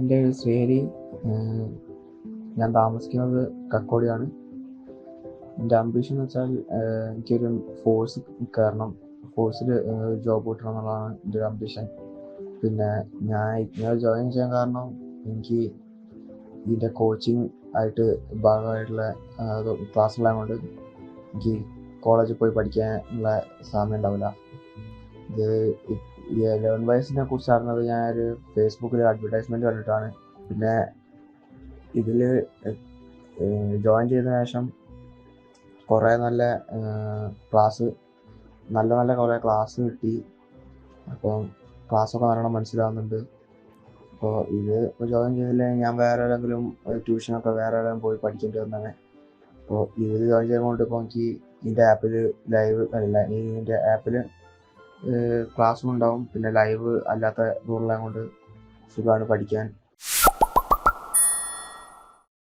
എന്റെ ശ്രീഹരി. ഞാൻ താമസിക്കുന്നത് കക്കോടിയാണ്. എന്റെ അംബിഷൻ എന്ന് വെച്ചാൽ എനിക്കൊരു ഫോഴ്സ് കയറണം ഫോഴ്സിൽ ജോബ് കിട്ടണം എന്നുള്ളതാണ് എന്റെ ഒരു അംബിഷൻ പിന്നെ ഞാൻ ഇങ്ങനെ ജോയിൻ ചെയ്യാൻ കാരണം എനിക്ക് ഇതിന്റെ കോച്ചിങ് ആയിട്ട് ഭാഗമായിട്ടുള്ള ക്ലാസ് ഉള്ളതുകൊണ്ട് എനിക്ക് കോളേജിൽ പോയി പഠിക്കാനുള്ള സമയം ഉണ്ടാവില്ല. ഇത് ലെവൻ വയസ്സിനെ കുറിച്ച് അറിഞ്ഞത് ഞാനൊരു ഫേസ്ബുക്കിൽ അഡ്വർടൈസ്മെന്റ് കണ്ടിട്ടാണ്. പിന്നെ ഇതിൽ ജോയിൻ ചെയ്ത ശേഷം കുറേ നല്ല ക്ലാസ് നല്ല നല്ല കുറേ ക്ലാസ് കിട്ടി. അപ്പോൾ ക്ലാസ്സൊക്കെ നല്ലോണം മനസ്സിലാവുന്നുണ്ട്. അപ്പോൾ ഇത് ജോയിൻ ചെയ്തില്ലെങ്കിൽ ഞാൻ വേറെ ഏതെങ്കിലും ട്യൂഷനൊക്കെ വേറെ ഏതെങ്കിലും പോയി പഠിക്കേണ്ടി വന്നാണ് അപ്പോൾ ഇത് ജോയിൻ ചെയ്യുന്നതുകൊണ്ട് ഇപ്പോൾ എനിക്ക് ഇതിന്റെ ആപ്പിൽ ലൈവ് അല്ല ഇതിന്റെ ആപ്പിൽ ക്ലാസ്സും ഉണ്ടാവും. പിന്നെ ലൈവ് അല്ലാത്ത കൊണ്ട് സുഖമാണ് പഠിക്കാൻ.